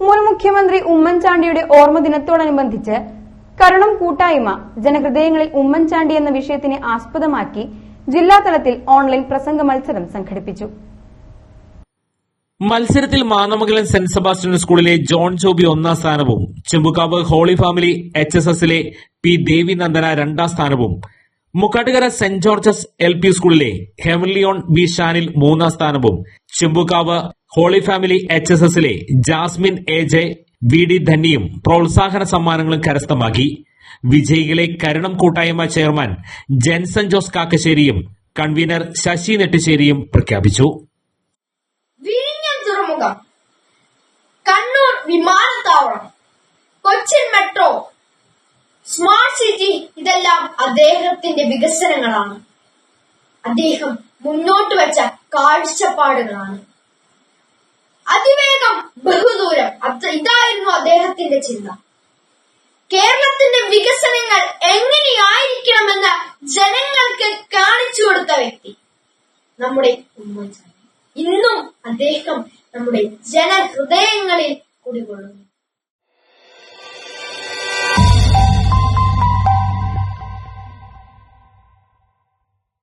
മുൻ മുഖ്യമന്ത്രി ഉമ്മൻചാണ്ടിയുടെ ഓർമ്മ ദിനത്തോടനുബന്ധിച്ച് കരുണം കൂട്ടായ്മ ജനഹൃദയങ്ങളിൽ ഉമ്മൻചാണ്ടി എന്ന വിഷയത്തിനെ ആസ്പദമാക്കി ജില്ലാതലത്തിൽ ഓൺലൈൻ പ്രസംഗ മത്സരം സംഘടിപ്പിച്ചു. മത്സരത്തിൽ മാനമംഗലം സെന്റ് സെബാസ്റ്റ്യൻ സ്കൂളിലെ ജോൺ ജോബി ഒന്നാം സ്ഥാനവും Chembukavu holy family H S എസിലെ പി ദേവി നന്ദന രണ്ടാം സ്ഥാനവും Mukkattukara saint George's L P സ്കൂളിലെ ഹെവൻലിയോൺ ബി ഷാനിൽ മൂന്നാം സ്ഥാനവും Chembukavu holy family H S എസിലെ Jasmine A J V D ധന്യയും പ്രോത്സാഹന സമ്മാനങ്ങളും കരസ്ഥമാക്കി. വിജയികളെ കരുണം കൂട്ടായ്മ ചെയർമാൻ ജെൻസൺ ജോസ് കാക്കശ്ശേരിയും കൺവീനർ ശശി നെട്ടിശ്ശേരിയും പ്രഖ്യാപിച്ചു. വിഴിഞ്ഞം തുറമുഖം. കണ്ണൂർ വിമാനത്താവളം. കൊച്ചിൻ മെട്രോ. സിറ്റി ഇതെല്ലാം അദ്ദേഹത്തിന്റെ വികസനങ്ങളാണ്. അദ്ദേഹം മുന്നോട്ട് വെച്ച കാഴ്ചപ്പാടുകളാണ്. അതിവേഗം ബഹുദൂരം. ഇതായിരുന്നു അദ്ദേഹത്തിന്റെ ചിന്ത. കേരളത്തിന്റെ വികസനങ്ങൾ എങ്ങനെയായിരിക്കണമെന്ന് ജനങ്ങൾക്ക് കാണിച്ചു കൊടുത്ത വ്യക്തി നമ്മുടെ ഉമ്മൻചാണ്ടി. ഇന്നും അദ്ദേഹം നമ്മുടെ ജനഹൃദയങ്ങളിൽ കുടികൊള്ളുന്നു.